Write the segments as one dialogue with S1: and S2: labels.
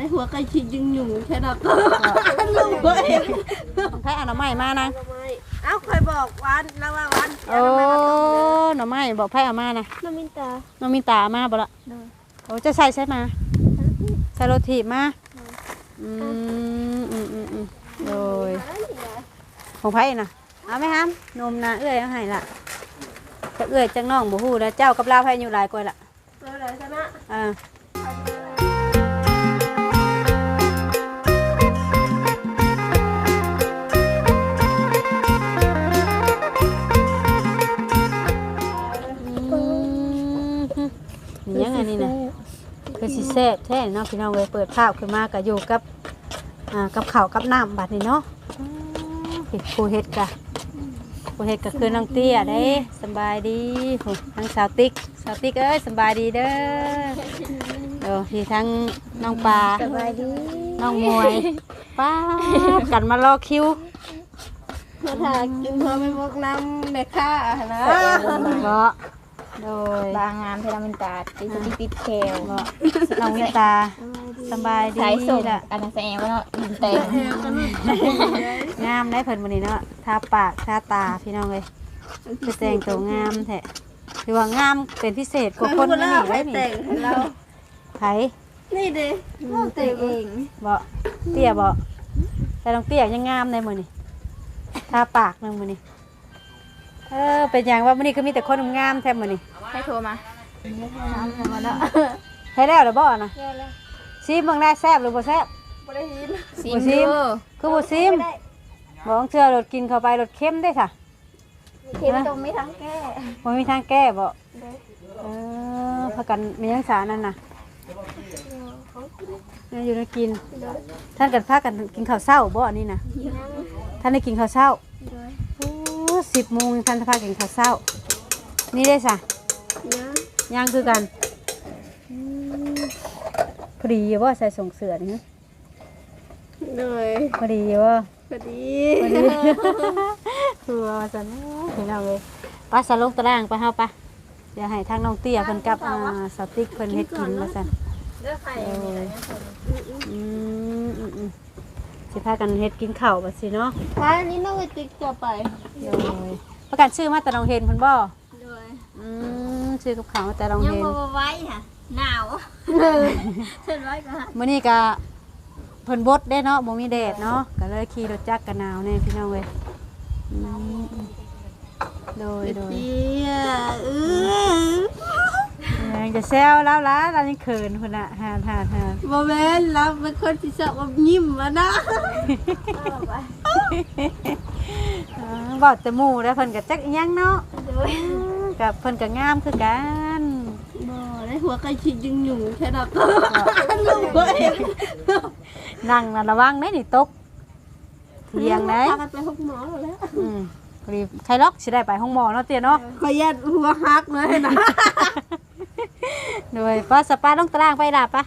S1: ได้หัวไก่ฉีดยึงหยุ่งแค่นั้นก็ลูกเว้ย
S2: ใครเอาหน่อไม้มานะ
S1: เอ้าเคยบอกวันแล้วว่าวัน
S2: โอ้หน่อไม้บอกไผเอามานะ
S1: น้ำมินตา
S2: น้องมีตามาบ่ละโอ้จะใส่ใช่มาใส่รถถีบมาอืมอืมอืมอืมโดยของไผน่ะเอาไหมครับนมนะเอื้อยเอาให้ละจะเอื้อยจังน้องบ่ฮู้แล้วเจ้ากับลาวไผอยู่หลายกว่าละ
S1: เจอเลยชนะ
S2: อ่า ยังไงนี่นะคือสิแซ่บแท้เนาะพี่น้องเลยเปิดภาพขึ้นมาก็อยู่กับอ่ากับข้าวกับน้ำบัดนี้เนาะอืมผิดครูเฮ็ดกะครูเฮ็ดก็คือน้องเตี้ยเด้สำบายดีโหทั้งสาวติ๊กสาวติ๊กเอ้ยสำบายดีเด้อเดี๋ยวที่ทั้งน้องปลา
S1: สบายดี
S2: น้องมวยป้าดกันมารอคิว
S1: มาถ่ายกินเพื่อไม่พวกน้ำในค่านะ
S2: เนาะ โดย
S3: บางงามเทรามินตาติสติปิดแคล
S2: เนาะน้องวิตาสำบายดี
S3: สายส่ง
S2: ละ
S3: อันนั้นแสดงว่าเนาะดินเต็ม
S2: งามได้เพิ่นวันนี้เนาะทาปากทาตาพี่น้องเลยคือแต่งตัวงามแท้คือว่างามเป็นพิเศษกว่าคนนี่
S1: ไม่
S2: ได้
S1: แต่
S2: นี่
S1: งให้เรา
S2: ไผ
S1: นี่ดิเราแต่งเอง
S2: บ่เตี้ยบ่แต่น้องเตี้ยยังงามในมื้อนี้ทาปากนึงมื้อนี้เออเป็นอย่างว่ามื้อนี้คือมีแต่คนงามๆแท้มื้อนี้
S3: ให้โทรมา
S2: ให้แล้วหรือบ่นะซิมเบิ่งได้แซ่บหรือบ่แซ่บ
S1: ไม่ได้ยิน
S3: ซิ
S2: บ่
S3: ม
S2: ซิม
S3: ดู
S2: คือบ่ซิมบ่ต้องเชื่อรสกินเข้าไปรสเค็มได้ค่ะ
S1: เทปตรงไม่ทั้งแก้
S2: บ่มีทางแก้บ่เออพากันมีหยังสารนั่นน่ะเนี่ยอยู่ในกิน ท่านกันพากันกินข้าวเช้าบ่อันนี้น่ะท่านได้กินข้าวเช้าโอ้สิบโมงท่านจะพากินข้าวเช้า นี่ได้สะ
S1: นะ
S2: ย่างคือกันอืมพอดีอยู่ว่าใส่ส่งเสือนี่
S1: เลย
S2: พอดีอยู่ว่า
S1: พอดี
S2: พอดีคือว่าสันเห็นเอาเลยไป้าสลงตารางไปเฮาปะเดี๋ยวให้ทางน้องเตี้ยเพิ่นกับอ่าสติ๊กเพิ่นเฮ็ดกินมาสั่น
S1: เลือกใคร
S2: โอ้ยอืมอืมอืมสิพากันเฮ็ดกินข้าวบัดสิเนาะ
S1: ท้ายนี้น้องไปติ๊กตัวไป
S2: โดยประกันชื่อมาแต่น้องเฮนเพิ่นบ่
S1: เลย
S2: อืม ชื่อกับข้าวมาแต่น้อง
S3: ยัง
S2: เฮน
S3: บ่ไว้ค่ะหนาวเช่นไว้ก็
S2: มื้อนี้ก็เพิ่นบดได้เนาะบ่มีแดดเนาะก็เลยขี่รถจักรกันหนาวแน่พี่น้องเว้ยอืมโดยโดย
S1: เดียเออ
S2: ยังจะแซวแล้วล่ะเรายังเขินพุ่นน่ะหาดหาดหาด
S1: โมเมนต์เราเป็นคนที่ชอบอมยิ้มมานะ
S2: อ๋อบอกแต่หมู่แล้วเพิ่นก็จักอิหยังเนาะ กับเพิ่นก็งามคือกัน
S1: บ่ได้หัวไก่ฉีดยึงหยุ่งแค่นั้นก็ลูกเว้ย
S2: นั่งน่ะระวังได้นี่ตกเทียงได้
S1: พากันไปห้องหมอแล้ว
S2: อืมพอดีใครล็อกสิได้ไปห้องหมอเนาะเตี้ยเนาะ
S1: ขอยัดหัวฮักเลยนะ
S2: โดยป้าสปาลงตารางไปล่ะปะ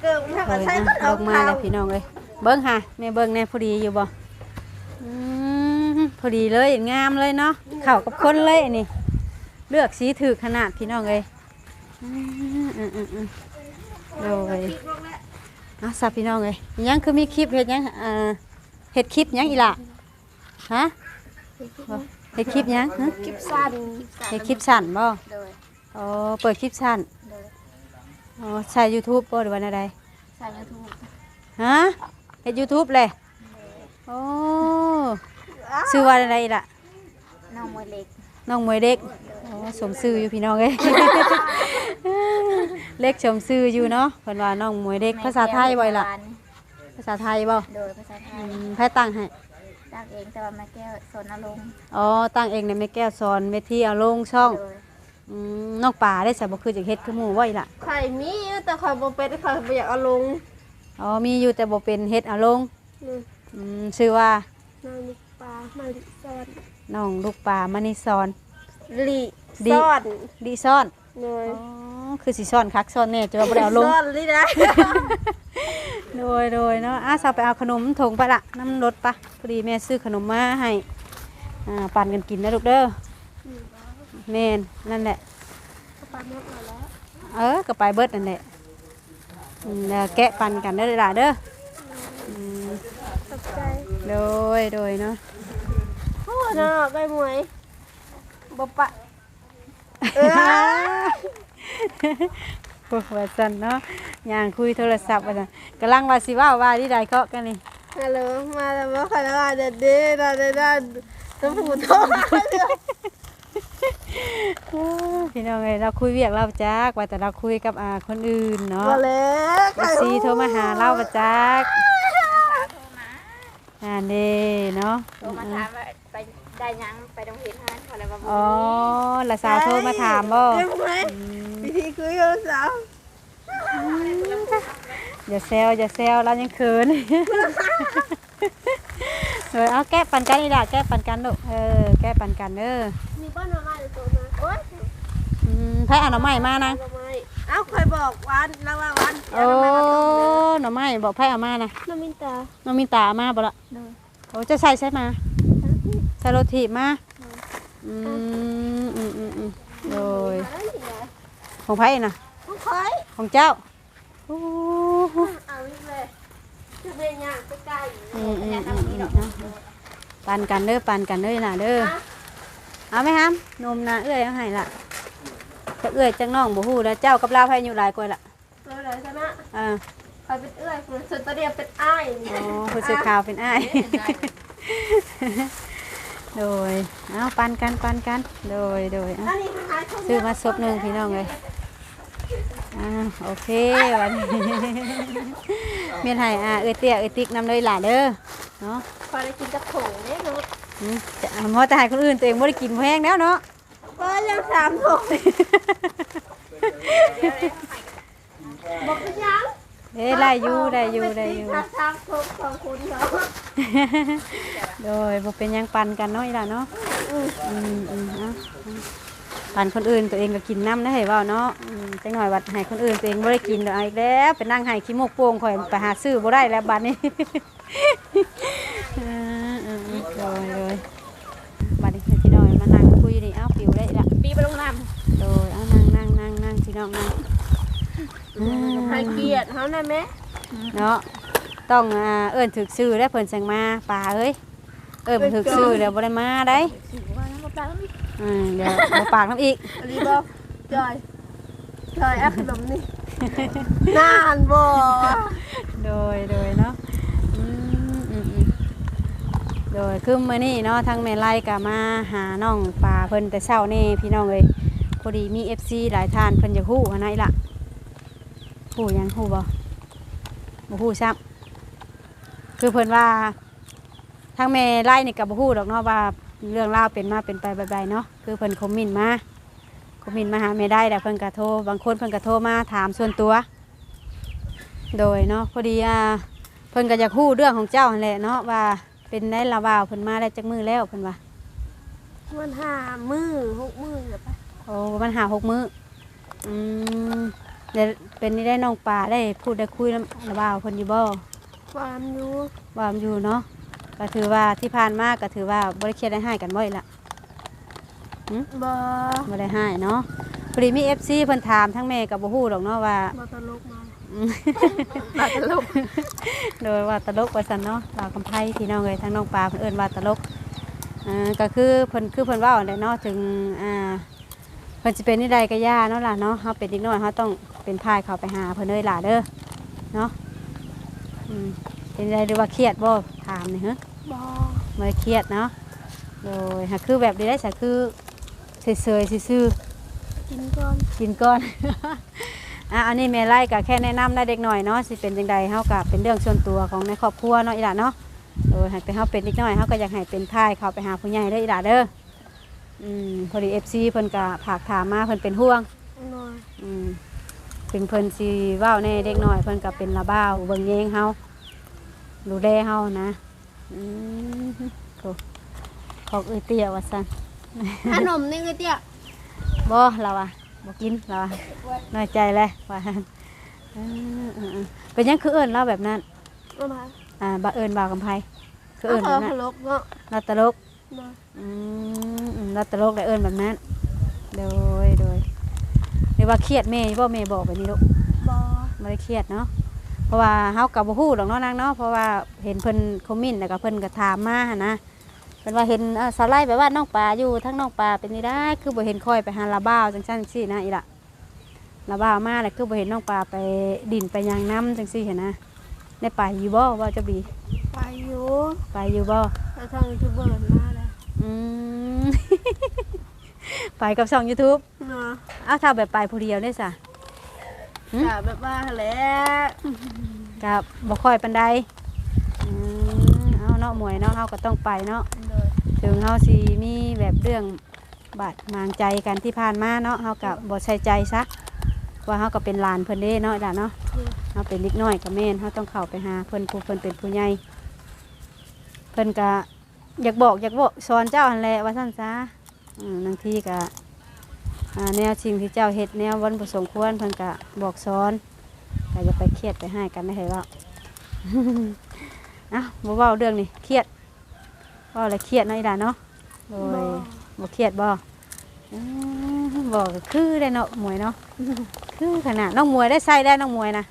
S1: เกิดถ้า
S2: เอ
S1: ก็
S2: อ
S1: ใช้
S2: นะ
S1: เอา
S2: ลงมา
S1: ข้า
S2: แล้ววพี่น้องเอ้ยเบิ่งค่ะแม่เบิ่งแน่พอดีอยู่บ่อืม พอดีเลยงามเลยเนาะเข้ากับคนเลยอันนี้เลือกสีถือขนาดพี่น้องเอ้ยอืมอืมอืมอืมโดยอะสับพี่น้องเอ้ยอิหยังคือมีคลิปเฮ็ดหยังอ่าเฮ็ดคลิปหยังอีล่ะฮะบ่เฮ็ดคลิปหยังฮะ
S1: คลิปสั้น
S2: เฮ็ดคลิปสั้นบ่
S3: โดย
S2: อ๋อเปิดคลิปสั้น
S3: โดย
S2: อ๋อใช้ YouTube บ่หรือว่าอะไร
S3: ใส่ยูทูบ
S2: ฮะเฮ็ด YouTube เลยโอ้ ชื่อว่าอะไรล่ะ
S3: น้องมวยเล็ก
S2: น้องมวยเด็กโอ้สมชื่ออยู่พี่น้องเอ้ย เล็กสมชื่ออยู่เนาะเพิ่นว่าน้องมวยเด็กภาษาไทยบ่อยล่ะ ภาษาไทยบ่
S3: โดยภาษาไท
S2: อื
S3: ย
S2: มไผตั้งให้
S3: ตั้งเองแต่ว่ามาแก้วสนอารมณ์
S2: อ๋อ ตั้งเองในแม่แก้วสอนเมทีเอาลงช่อง
S3: โดย
S2: อืมน้องป่าได้สบ่คือจักเฮ็ดคือหมู่ไว้ล่ะ
S1: ไข่มีอยู่แต่ไข่บ่เป็นไข่บ่อยากเอาลง
S2: อ๋อ มีอยู่แต่บ่เป็นเฮ็ดเอาลง
S1: นี่
S2: อืมชื่อว่า
S1: นาฬิปลามาลิซอน
S2: น้องลูกป่ามณีสอน
S1: ลิ
S2: ดิ
S1: ซ่อน
S2: ดีซ่อน
S1: เลย
S2: อ๋อคือสีซ่อนคักซ่อนแน่จะว่าบ่ได้เอาลง
S1: ซ่อนลิได้
S2: โดยโดยเนาะอาสาวไปเอาขนมถงไปละน้ำรถปะพอดีแม่ซื้อขนมมาให้อ่าปั่นกันกินนะลูกเด้อแม่นนั่นแหละ
S1: ปลาหมดแล้ว
S2: เออก็ไปเบิดนั่นแหละอืมแล้วแกะปันกันเด้อล่ะเด้ออืม
S1: ขอบใจ
S2: โดยโดยเนาะ
S1: โอ้ เนาะใบมวยบ่ปะเออ
S2: โอ้ว่าซั่นเนาะย่างคุยโทรศัพท์ว่าซั่นกำลังว่าสิเว้าว่าที่ใดก็กันนี่
S1: ฮัลโหลมาแล้วบ่คันว่าเด็ดเด้ดาเด้ดาต้องพูดโทรมาเลย
S2: โอ้พี่น้องเอ้ยเราคุยเวียกเราจักว่าแต่เราคุยกับอ่าคนอื่นเนาะ
S1: บ่แล้ว
S2: เอฟซีโทรมาหาเราประจักอ่าเด้เนาะ
S3: โทรมาถามว่า ไปได้ยังไปโรงเรียนฮานเขาเลยว่าบ่
S2: อ๋อละสาวโทรมาถามบ่
S1: ใบมวยวิธีคุยกับสาว
S2: อย่าแซวอย่าแซวเรายังเขิน เออเอาแก้ปันกันนี่ล่ะแก้ปันกันลูกเออแก้ปันกันเด้อ
S1: มีป้าหน่อไม้หรือโตมาโอ๊ย
S2: อืมไผเอาหน่อไม้มานะ
S1: หน่อไม้เอ้าเคยบอกวันแล้วว่าวัน
S2: โอ้หน่อไม้บอกไผเอามานะ
S1: น้ำมินตา
S2: น้องมินตาเอามาบ่ละโอ้จะใส่ใช่มา ใส่รถถีบมาอืมอืมอืมอืมโดยของไผน่ะ
S1: ต้องคอย
S2: ของเจ้าโอ้โห
S1: เอาอีกเลยคือเป็นอย่างใกล้
S2: อืมอืมอืมอืมเอาปันกันเด้อปันกันเด้อน่ะเด้อเอาไหมครับนมนะเอื้อยเอาให้ล่ะจะเอื้อยจังน้องบ่ฮู้แล้วเจ้ากับลาวไผอยู่หลายกว่าล่ะ
S1: ๆเราเลยชนะ
S2: อ่า
S1: คอยเป็นเอื้อยคุณสุดตะเดียบเป็นอ้าย
S2: อ๋อผู้สื่อข่าวเป็นอ้าย โดยเอาปันกันปันกันโดยโดยเอา
S1: อันนี้หายทุก
S2: ซื้อมาซบหนึ่งพี่น้องเลยอ่าโอเควันนี้เมียนไห้อ่าเอ้ยเตี้ยเอ้ยติ๊กนำเลยหล่ะเด้อเนาะ
S1: คอยได้กินตะโขงเนี่ยเนาะ
S2: อืมจะเอาหมอแต่ให้คนอื่นตัวเองไม่ได้กินแพงแล้วเนาะ
S1: ก็ยังสามโถบอกเป็นยัง
S2: เอ้ยได้อยู่ได้อยู่ได้อยู่
S1: ถ้าสามโถสองคนเนาะ
S2: โดยบ่เป็นหยังปันกันเนาะอีหล่ะเนาะอืมอืมอืมเอาปันคนอื่นตัวเองก็กินน้ำนะเห็นว่าเนาะอืมจังหน่อยวัดให้คนอื่นตัวเองบ่ได้กินเดี๋ยวเอาอีกแล้วไปนั่งให้ขี้มูกโป่งข่อยไปหาซื้อบ่ได้แล้วบัดนี้ เออเออเออโดยโดยบัดนี้พี่น้อยมานั่งคุยนี่เอ้าปิวได้ละ
S3: ปีไปลงน้
S2: โดยเอานั่งนั่งนั่งนั่งพี่น้องนั่งอ่า
S1: ให้เกียรติเขาได้ไหม
S2: เนาะต้องอ่าเอิ้นถึกซื้อได้วเพิ่นสั่งมาป่าเอ้ยเอิ้นบ่ถึกซื้อเดี๋ยวบ่ได้มาได้ำ
S3: ว่าน้ำปลาแล้วมี
S2: อืมเดี๋ยวบ่ปากน้ำอีก
S1: อันนี้บอกจอยจอยเอาขนมนี่นานบ่
S2: โดยโดยเนาะอืมอืมอืมโดยคือมื้อนี้เนาะทางแม่ไล่ก็มาหาน้องปลาเพิ่นแต่เช้านี่พี่น้องเอ้ยพอดีมี FC หลายท่านเพิ่นอยากฮู้หันไหนล่ะฮู้ หยังฮู้บ่บ่ฮู้ซ้ำคือเพิ่นว่าทางแม่ไล่นี่ก็บ่ฮู้ดอกเนาะว่าเรื่องราวเป็นมาเป็นไปแบบใดเนาะคือเพิ่นคอมเมนต์มาคอมเมนต์มาหาแม่ได้แต่เพิ่นก็โทรบางคนเพิ่นก็โทรมาถามส่วนตัว โดยเนาะพอดีอ่าเพิ่นก็อยากฮู้เรื่องของเจ้าหั่นแหละเนาะว่าเป็นได้ละว่าวเพิ่นมาได้จักมือแล้วเพิ่นว่า
S1: มันหามือหกมือเหรอปะ
S2: โอ้มันหาหกมืออืม เดี๋ยวเป็นนี่ได้น้องปลาได้พูดได้คุยน้ำละว่าวเพิ่นอยู่บ่
S1: ความรู้
S2: ว่ามันอยู่เนาะก็ถือว่าที่ผ่านมาก็ถือว่าบ่ได้เครียดได้ให้กันบ่อยละ
S1: บ่
S2: บ่ได้ให้เนาะพอดีมี FC เพิ่นถามทั้งแม่กับบ่ฮู้ดอกเนาะว่า
S1: บ่ตลกมา
S2: อืม
S1: บ่ตลก
S2: โดยว่าตลกว่าซั่นเนาะลาวกำไพพี่น้องเอ้ยทั้งน้องปลาเพิ่นเอิ้นว่าตลกอ่าก็คือเพิ่นคือเพิ่นเว้าแหละเนาะถึงอ่าเพิ่นสิเป็นนี่ใดก็ย่าเนาะล่ะเนาะเฮาเป็นเด็กน้อยเฮาต้อง เป็นพายเข้าไปหาเพิ่นเลยล่ะเด้อเนาะอืมเป็นไรหรือว่าเครียดบ่ถามนี่ฮะ
S1: บ่
S2: บ่ได้เครียดเนาะโดยหากคือแบบนี้ได้ซะคือเฉยๆซื่อๆ
S1: กินก่อน
S2: กินก่อนอะอันนี้แม่ไล่ก็แค่แนะนำได้เด็กหน่อยเนาะสิเป็นจังใดเฮาก็เป็นเรื่องส่วนตัวของในครอบครัวเนาะอีหล่ะเนาะโดยให้ไปเฮาเป็นเด็กน้อยเฮาก็อยากให้เป็นพายเขาไปหาผู้ใหญ่เด้ออีหล่ะเด้ออืมพอดี FC เพิ่นก็ฝากถามมาเพิ่นเป็นห่วง
S1: หน่อย
S2: อืม ถึงเพิ่นสิเว้าในเด็กน้อยเพิ่นก็เป็นละบ้าวเบิ่งแยงเฮาดูแลเฮานะอืมโอ้ขอกเอ้ยเตี้ยว่าซั่น
S1: ขนมนี่คือเตี้ย
S2: บ่เราอะบ่กินเราอะน้อยใจเลยว่าเออเออเออเป็นหยังคือเอิ้นเราแบบนั้น
S1: เอามา
S2: อ่าบ่เอิ้นบ่าวกำไพคือ
S1: เอา
S2: เอิ้น
S1: ข
S2: แบบนั้น
S1: นมเนาะ
S2: เราตลก
S1: เนาะ
S2: อืมอืมเราตลกได้เอิ้นแบบนั้น โดยโดยห รือว่าเครียดแม่บ่แม่บอกแบบนี้ลูก
S1: บ่
S2: บ่ได้เครียดเนาะเพราะว่าเฮากับบ่ฮู้ดอกเนาะนางเนาะเพราะว่าเห็นเพิ่นคอมเมนต์แล้วก็เพิ่นก็ถามมาหั่นนะเพิ่นว่าเห็นเอ่อสไลด์แบบว่าน้องปลาอยู่ทั้งน้องปลาเป็นนี่ได้ คือบ่เห็นค่อยไปหาลาบ้าวจังซั่นซี่นะอีละลาบ้าวมาแล้วคือบ่เห็นน้องปลาไปดินไปยางน้ำจังซี่เห็นนะได้ไปอยู่บ่ว่าจะบี
S1: ไปอยู่
S2: ไปอยู่บ่
S1: ไปทางยูทูบเบอร์มาแล้ว
S2: อืม ไปกับช่อง YouTube
S1: เนาะ
S2: อ้าวถ้าแบบไปผู้เดียวได้ซะหืม
S1: กะแบบว่าแหละ
S2: กับบ่ค่อยปันใดอืมเอาเนาะหมวยเนาะเฮาก็ต้องไปเนาะ
S1: โดย
S2: ถึงเฮาสิมีแบบเรื่องบาดหมางใจกันที่ผ่านมาเนาะเฮาก็บ่ใส่ใจซะว่าเฮาก็เป็นหลานเพิ่นเด้เนาะล่ะเนาะเฮาเป็นเล็กน้อยก็แม่นเฮาต้องเข้าไปหาเพิ่นผู้เพิ่นเป็นผู้ใหญ่เพิ่นก็อยากบอกอยากบอกสอนเจ้าหั่นแหละว่าซั่นซะอืม บางทีก็อ่าแนวสิ่งที่เจ้าเฮ็ดแนววันบ่สมควรเพิ่นก็บอกสอนก็อย่าไปเครียดไปให้กันได้ให้เว้าอะบ่เว้าเรื่องนี้เครียดเว้าแล้วเครียดเนาะอีหล่ะเนาะโดยบ่เครียดบ่อืมบ่ก็คือได้เนาะหมวยเนาะคือขนาดน้องมวยได้ใส่ได้น้องมวยนะ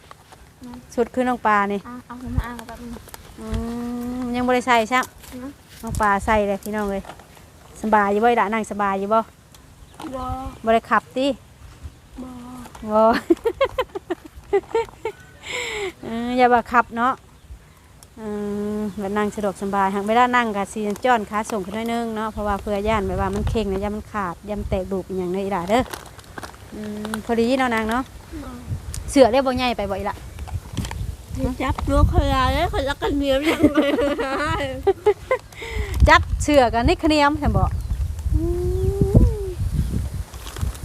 S2: สุดคือน้องปลานี่
S3: เอาเอามาอ่างแบบนี้
S2: อืมยังบ่ได้ใส่ใช่น้องปลาใส่เลยพี่น้องเลย สบายอยู่บ่อีหล่ะนั่งสบายอยู่บ่
S1: บ่
S2: บ่ได้ขับติ
S1: บ่
S2: บ่ เอออย่าว่าขับเนาะเออแบบนั่งสะดวกสบายหากเวลานั่งก็สิจ้อนขาส่งขึ้นหน่อยนึงเนาะเพราะว่าเพื่อย่านแบบว่ามันเข่งนะย่ามันขาดย่ามันแตกดูกอหย่างเด้ออีหล่ะเด้ออืมพอดีเนาะนางเนาะเสือได้บ่ใหญ่ไปบ่อีหล่ะ
S1: บ่จับลูกเขายาเลยเขาจะกันเหนียวยังไง
S2: จับเสือกันนิคเนียมฉันบอก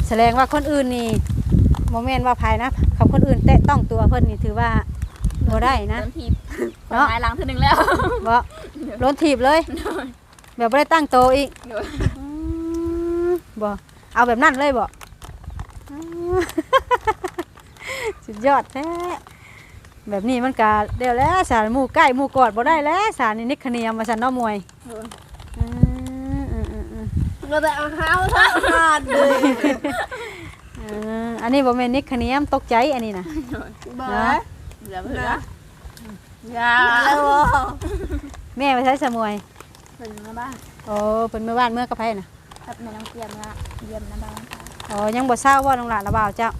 S2: แสดงว่าคนอื่นนี่โมเมนต์ว่าภายนะกับคนอื่นแตะต้องตัวเพิ่นนี่ถือว่าบ่ได้นะ
S3: โดนทีบ
S2: เนาะ
S3: หายหลังทีหนึ่งแล้ว
S2: บ่โดนถีบเลยแบบบ่ได้ตั้งโตวอีก
S3: โดย
S2: อืมบ่เอาแบบนั้นเลยบ่อืมสุดยอดแท้ แบบนี้มันก็เดี๋ยวแล้วสารหมู่ใกล้หมู่กอดบ่ได้แล้วสารนี่นิคเนียมมาสันเนาะมวย
S3: โดย
S2: อืมอืมอืมอืม
S1: เราแต่เอาเท้าท่าขาดเลย
S2: เอออันนี้บ่แม่นนิคเนียมตกใจอันนี้นะ
S1: บ่
S2: นะ
S3: เหลือเผื่ออย่า
S1: แล้วบ่
S2: แม่ไปใช้สมวย
S3: เป็นมาบ้าน
S2: โอ้เป็นเมื่อวานเมื่อกระไพน่ะ
S3: ครับแม่น้องเตรียมละเยี่ยมนะบ้านค่ะ
S2: อ๋อยังบ่เศร้าว่าน้องหลานระบ่าวเจ้า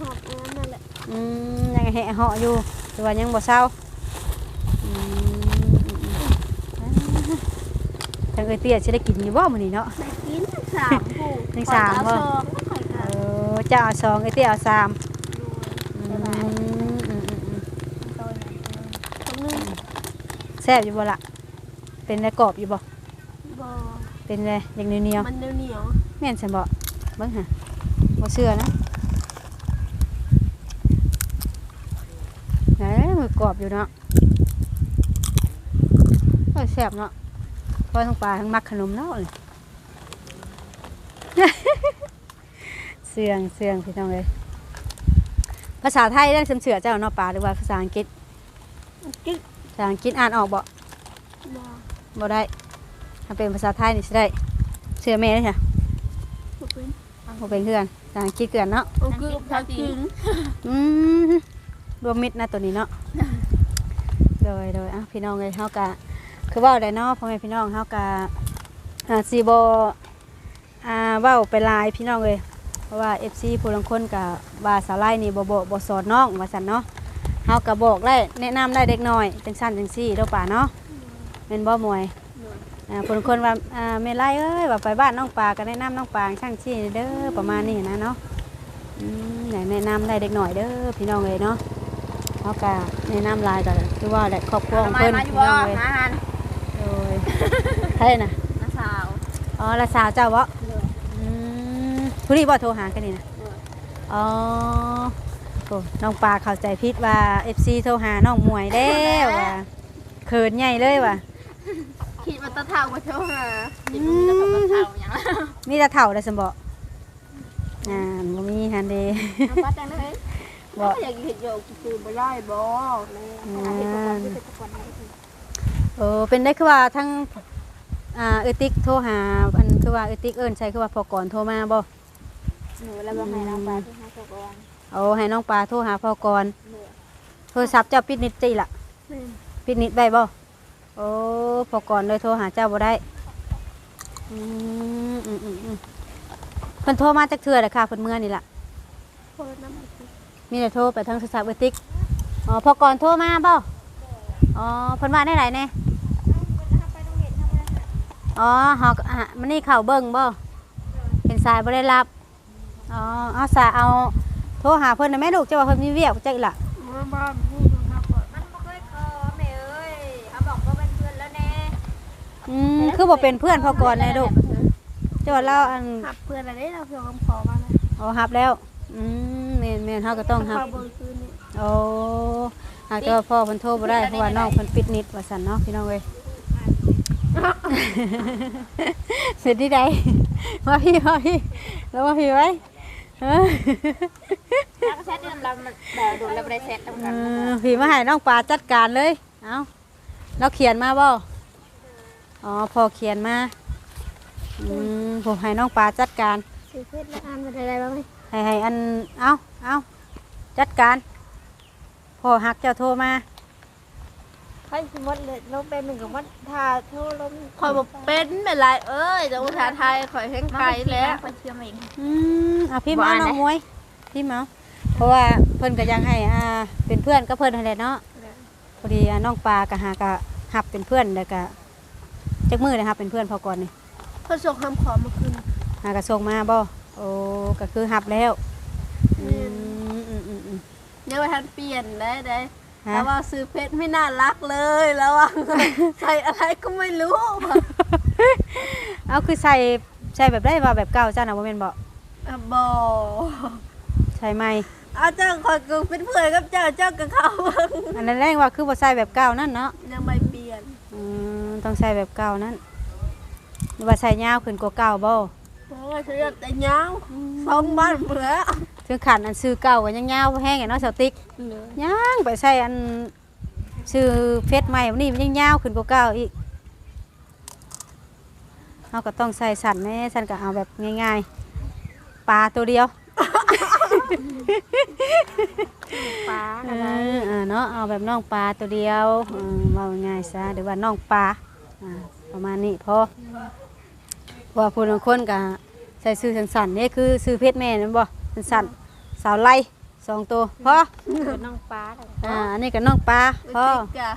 S1: นั่นเห็นเอาหอบนั่นแหละ
S2: อืมยังแหะเหาะอยู่แต่ว่ายังบ่เศร้าอืมอืมอืมทางเอ้ยเตี้ยสิได้กินอยู่บ่มื้อนี้เนาะ
S1: ได้กินสามผู้
S2: ยังสามบ่
S1: บ่สองไม่ค่อย
S2: เอ
S1: กัน
S2: อเจ้าเอาสองเอ้ยเตี้ยเอาสามอืม
S3: บ๊ายบาย
S2: อืมอืมอืม
S3: โดย
S1: คนนึง
S2: แซ่บอยู่บ่ล่ะเป็นได้กรอบอยู่บ่
S1: บ่
S2: เป็นไงอย่างเหนียวๆ
S1: มันเหนียว
S2: แม่นฉันบอกเบิ่งหะบ่เชื่อนะไหนมื อกรอบอยู่เนาะโอ้ยแซ่บเนาะเพราะทั้งปลาทั้งมักขนมเนาะเลยเสียงเสียงพี่น้องเลยภาษาไทยได้สำเสือเจ้าเนาะปลาหรือว่าภาษาอังกฤษ
S1: ๆกิ๊ก
S2: ภาษาอังกฤษอ่านออกบ่
S1: บ่
S2: บ่ได้ถ้าเป็นภาษาไทยนี่สิได้เชื่อแม่เลยค่ะ
S1: บ่เป็น
S2: บ่เป็นเพื่อนภาษาอังกฤษเกือนเนาะ
S1: เอาคือพักกิน
S2: อืมรวมมิตรนะตัวนี้เนาะ โดยโดยอะพี่น้องเลยเฮากะคือว่าได้เนาะพ่อแม่พี่น้องเฮากะอ่าซีโบอ่าเว้าไปลายพี่น้องเลยเพราะว่า FC ผู้ลางคนกะว่าสาไลนี่บ่บ่บ่สอนน้องว่าซั่นเนาะเฮากะบอกได้แนะนำได้เด็กน้อยจังซั่นจังซี่เด้อป่าเนาะแม่นบ่มวยอ่าผู้ลางคนว่าอ่าแม่ไล่เอ้ยว่าไปบ้านน้องปลาก็แนะนำน้องปลาช่างซี่เด้อประมาณนี้นะเนาะอืมอยากแนะนำได้เด็กหน่อยเด้อพี่น้องเลยเนาะ เขาก็แนะนำหลายก็คือว่าแหละครอบครัวของ
S3: มา
S2: เพิ่น
S3: มาอยู่
S2: พี่
S3: บ่
S2: น้องเลย
S3: มาหัน
S2: โดยใช่น่ะ
S3: น้าสาว
S2: อ๋อละสาวเจ้าบ่
S3: โดย
S2: อืมผู้นี้บ่โทรหากันนี่นะอ๋อโอ้น้องปลาเข้าใจผิดว่า FC โทรหาน้องหมวยแล้วว่ะเขินใหญ่เลยว่ะ
S1: คิดว่าตะเท่ามาเท่าหา
S3: จิตมันจะตกกระเทาอย่างละ
S2: มีแต่เฒ่าได้ซั่นบ่อ่าบ่มีหันเด้
S3: น้ำปัดจังเลย
S2: บ่
S1: อยากเห็นโยกคือบ่ได้บ่เลย
S2: อืมเออเป็นได้คือว่าทั้งอ่าเออติกโทรหาอันคือว่าเออติกเอิ้นใช่คือว่าพอก่อนโทรมาบ่
S3: หนูแล้วก็ให้น้องไปที่ห้าตกวัน
S2: เอาให้น้องปลาโทรหาพ่อก่อนโทรศัพท์เจ้าปิดนิดจิล่ะ
S1: แม่น
S2: ปิดนิดได้บ่โอ้พ่อก่อนเลยโทรหาเจ้าบ่ได้อืมอืมอืมอืมเพิ่นโทรมาจากเทื่อเลยค่ะเพิ่นเมื่อนี่ล่ะ
S1: โคตรน้ำ มัน
S2: มีแต่โทรไปทางโทรศัพท์เบอร์ติ๊กอ๋อพ่อก่อนโทรมาบ่อ๋อเพิ่นว่าได้ไหนแน่อ๋อเฮาก็อะมันนี่เข้าเบิ่งบ่เห็นสายบ่ได้รับอ๋อเอาสายเอาโทรหาเพิ่นน่ะแม่ลูกเจ้าว่าเพิ่นมีเวียกจักอีหล่ะ
S1: มาบ้านพูดนะครับก่อน
S3: มันบ่เคยขอแม่เอ้ยเขาบอกว่าเป็นเพื่อนแล้วแน่
S2: อืมคือบ่เป็นเพื่อนพ่อก่อนแน่ลูกเจ้าว่าเราอัน
S1: หับเพื่อนอะไรเราเพียงคำขอมานะ
S2: อ๋อฮับแล้วอืม แม่นแม่นเฮาก็ต้องฮับ
S1: ข้าวเบอร์คืนนี่
S2: โอ้หากแต่ว่าพ่อเพิ่นโทรบ่ได้เพราะว่าน้องเพิ่นปิดนิดว่าซั่นเนาะพี่น้องเอ้ย เสร็จที่ใดมาพี่มาพี่แล้วมาพี่ไว้เออ
S3: แล้วก็แชทเดิมเรามันแบบดูแล้วบ่ได้แชทนำ
S2: เอ
S3: กัน
S2: อพี่มาให้น้องปลาจัดการเลย เอาเราเขียนมาบ่อ๋อพ่อเขียนมาอืมผมให้น้องปลาจัดการ
S1: ซื้อเพชรและอันเป็นอะไรบ้างไหม
S2: ให้ให้อันเอาเอาจัดการพ่อหักเจ้าโทรมา
S1: ใครสมมติเลยลงเป็นหนึ่งกับมัดทาโทษลมคอยบอกเป็นเป็นไรเอ้ยจะอุทาไทยคอยแห้งไกลแล้ว
S3: ไปเชื่อมาเอง
S2: อืมเอาพี่
S3: บ่
S2: มา
S3: อ่าน
S2: น้อง
S3: นะ
S2: มวยพี่มาเพราะว่าเพิ่นก็ยังให้อ่าเป็นเพื่อนก็เพิ่นนั่นแหละเนาะพอดีอ่าน้องปลาก็หากะหับเป็นเพื่อนแล้วก็จักมือนะครับเป็นเพื่อนพอก่อนนี่
S1: เพื่อส่งคำขอมาคืน
S2: หากะส่งมาบ่ โอ้ก็คือหับแล้วอืมอืมอืมอืม
S1: เนี่ยว่าท่านเปลี่ยนได้ได้
S2: ฮะ
S1: แล้วว่าซื้อเพชรไม่น่ารักเลยแล้วว่า ใส่อะไรก็ไม่รู้
S2: เอาคือใส่ใส่แบบได้ว่าแบบเก่าจ้านะบ่แม่นบ่
S1: อะบอ
S2: ใส่ไหม
S1: เอาเจ้าคอยกูเป็นเพื่อนกับเจ้าเจ้ากับเขา
S2: อันนั้นแรงว่าคือบ่ใส่แบบเก่านั่นเนาะ
S1: ยังไม่เปลี่ยน
S2: อืมต้องใส่แบบเก่านั่นหรือว่าใส่ยาวขึ้นกว่าเก่าบ่
S1: โอ้ยเชื่อแต่ยาวสองบ้านเบื่อ
S2: ถึงขันอันซื้อเก่าก็ยังยาวแห้งไงเนาะสาวติ๊ก
S1: เหลือ
S2: ย่างไปใส่อันซื้อเฟซใหม่วันนี้มันยังยาวขึ้นกว่าเก่าอีกเราก็ต้องใส่สันแม่สันก็เอาแบบง่ายๆปลาตัวเดียว
S1: ป้า
S2: เออเออเนาะเอาแบบน้องปลาตัวเดียวเออเอาง่ายซะหรือว่าน้องปลาอ่าประมาณนี้พอเพราะว่าผู้บางคนก็ ใส่ซื้อสั้นๆนี่คือซื้อเพชรแม่นั่นบ่สั้นๆสาวไล่สองตัวพอ
S1: เป็นน้องป้า
S2: อ่าอันนี้ก็น้องปลาพอ
S1: ติ๊กอะ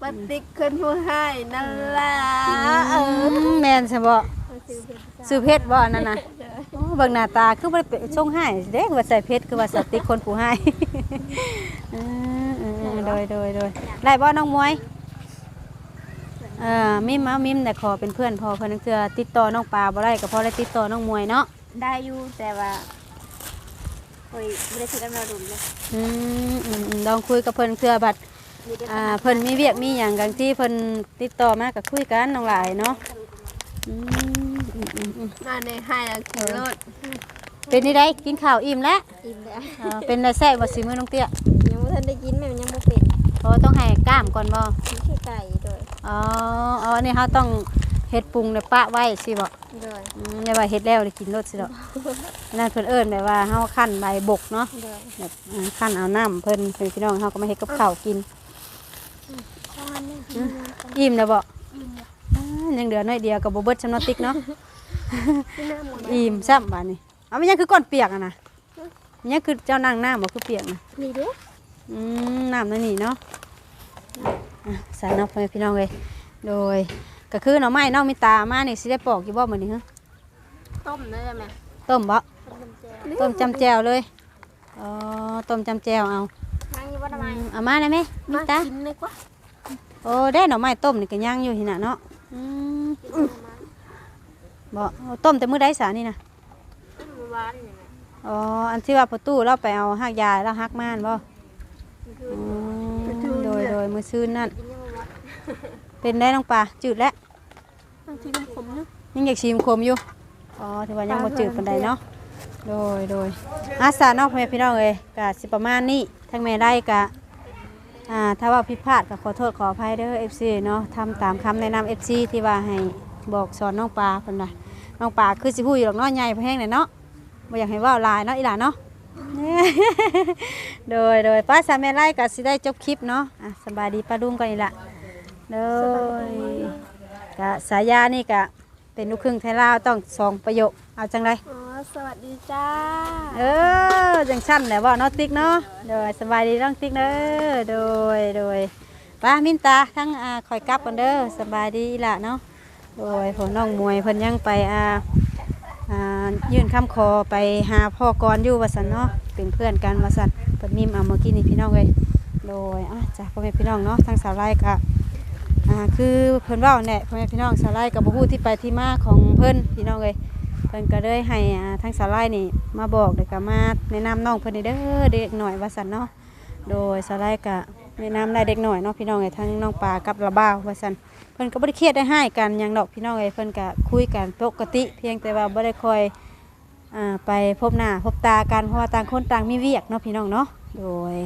S1: ป้าติ๊กขึ้นผู้ให้นั่นแหละเอ
S2: อื
S1: อ
S2: มแม่นใช่บ่ซื้อเพชรบ่อันนั่นน่ะโอ้เบิ่งหน้าตาคือบ่ได้เป็นชงให้เด้ว่าใส่เพชรคือว่าสติกคนผู้ให้เออเออเออโดยโดยโดยได้บ่น้องมวย เอ่อมิมเอามิมแต่ขอเป็นเพื่อนพอเพิ่นเทื่อติดต่อน้องปลาบ่ได้ก็พอได้ติดต่อน้องมวยเนาะ
S3: ได้อยู่แต่ว่าเฮ้ยไม่ได้คิดกันมาดุเลย
S2: อืมอืมอืมลองคุยกับเพิ่นเทื่อบัดอ่าเพิ่นมีเวียกมีหยังกันที่เพิ่นติดต่อมาก็คุยกันน้องหลายเนาะอืมอืมอืมอืม
S1: นั่นในให้อะขี่รถ
S2: เป็นนี่ได้กินข้าวอิ่มแล้ว
S3: อิ่มแล้ว
S2: อ่าเป็นได้แซ่บบ่สิมื้อน้องเตี้ย
S3: ยังไม่ทันได้กินแม่มันยังไม่เป็น
S2: เพราะว่าต้องให้กล้ามก่อนบ่
S3: มีแค่ไก่โดย
S2: อ๋ออ๋ออันนี่เฮาต้องเฮ็ดปรุงเนี่ยปะไว้สิบ่
S3: โดย
S2: อืมอย่าว่าเฮ็ดแล้วได้กินรสสิดอกนั่นเพิ่นเอิ้นแบบว่าเฮาคั่นใบบกเนาะ
S3: โดย
S2: แบบอ่าคั่นเอาน้ำเพิ่นเพิ่นพี่น้องเฮาก็มาเฮ็ดกับข้าวกินอิ่มแล้วบ่อ่ายังเหลือน้อยเดียวก็บ่เบิดชำนาติกเนาะ
S1: ที่หน้าหมด
S2: อิ่มซ้ำบาดนี้เอามันยังคือก้อนเปียกอะนะมันยังคือเจ้านั่งน้ำบ่คือเปียกนะ
S1: นี่เด้อ
S2: อืมน้ำนั่นนี่เนาะ อะใส่เนาะพ่อแม่พี่น้องเลยโดยก็คือหน่อไม้เนาะมีตามานี่สิได้ปอกอยู่บ่มื้อนี้ฮะ
S1: ต้มได้ไหม
S2: ต้มบ่
S1: ต้มจำแจว
S2: ต้มจำแจวเลยอ๋อต้มจำแจวเอา
S3: นั่งอยู่ว่าทำไม
S2: อืมเอามาได้ไหมมี
S1: มา
S2: ตา
S1: กินเลยกว่า
S2: โอ้ได้หน่อไม้ต้มนี่ก็ย่างอยู่ที่น่ะเนาะอืมบ่เอาต้มแต่มื้อใดสานี่นะ
S1: หวานนี่
S2: อ๋ออันที่ว่าประตูเราไปเอาหักยาแล้วหักม่านบ่อื มโดยโดยมื้อซื่นนั่น เป็นได้น้องปลาจืดแล้ว
S1: บางทีมันขมนะ
S2: ยังอยากชิมคมอยู่ อ๋อถือว่ายังบ่จืดปานใดเนาะ โดยโดยอาสาเนาะพ่อแม่พี่น้องเอ้ยก็สิประมาณนี้ทั้งแม่ได้กะอ่าถ้าว่าผิดพลาดก็ขอโทษขออภัยเด้อ FC เนาะทำตามคำแนะนำ FC ที่ว่าให้บอกสอนน้องปลาเพิ่นน่ะน้องปลาคือสิพูดอยู่ดอกเนาะใหญ่พอแห้งเลยเนาะบ่อยากให้เว้าหลายเนาะอีหล่าเนาะ โดยโดยป้าสามแม่ไล่ก็สิได้จบคลิปเนาะอะสบายดีป้าดุ้งก่อนนี่ละโดยกะสายานี่กะเป็นลูกครึ่งไทยลาวต้องสองประโยคเอาจังไร
S1: อ๋อสวัสดีจ้า
S2: เออจังชั้นแหละว่าน้องติ๊กเนาะโดยสบายดีน้องติ๊กเด้อโดยโดยป้ามินตาทั้งอ่าคอยกลับกันเด้อสบายดีล่ะเนาะโดยผมน้องมวยเพิ่นยังไปอ่าอ่า ยื่นคำขอไปหาพ่อกรอยู่ว่าสันเนาะเป็นเพื่อนกันวาสันเปิดนิ่มเอาเมื่อกี้นี่พี่น้องเลยโดยอะจากพ่อแม่พี่น้องเนาะทางสาวไร่กะอ่าคือเพิ่นว่าเนี่ยพ่อแม่พี่น้องสาวไร่กับบูฮู้ที่ไปที่มาของเพิ่นพี่น้องเลยเพิ่นก็เลยให้อ่าทางสาวไล่นี่มาบอกเด็กก็มาแนะนำน้องเพิ่นเด้อเด็กหน่อยวาสันเนาะโดยสาวไล่ก็แนะนำได้เด็กหน่อยเนาะพี่น้องไอ้ทั้งน้องปลากับระบ้าวว่าสันเพิ่นก็บ่ได้เครียดได้ให้กันยังดอกพี่น้องไอ้เพิ่นก็คุยกันปกติ เพียงแต่ว่าบ่ได้คอย อ่าไปพบหน้าพบตากันเพราะว่าต่างคนต่างมีเวียกเนาะพี่น้องเนาะโดย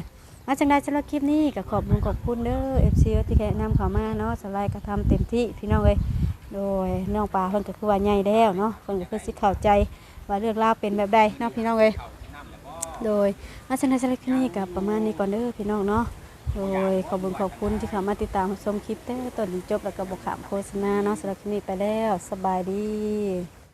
S2: มาจังได้สำหรับคลิปนี้ก็ขอบคุณขอบคุณเด้อ FC ที่แนะนำเข้ามาเนาะสไล่ก็ทำเต็มที่พี่น้องเอ้ยโดยน้องปลาเพิ่นก็คือว่าใหญ่แล้วเนาะเพิ่นก็คือสิเข้าใจว่าเรื่องราวเป็นแบบใดเนาะพี่น้องเอ้ยโดยอาจารย์ชลิคนี้กับประมาณนี้ก่อนเด้อพี่น้องเนาะโดยขอบคุณขอบคุณที่เข้ามาติดตามชมคลิปแต่ต้นจนจบแล้วก็บอกขามโฆษณาเนาะสำหรับคลิปนี้ไปแล้วสบายดี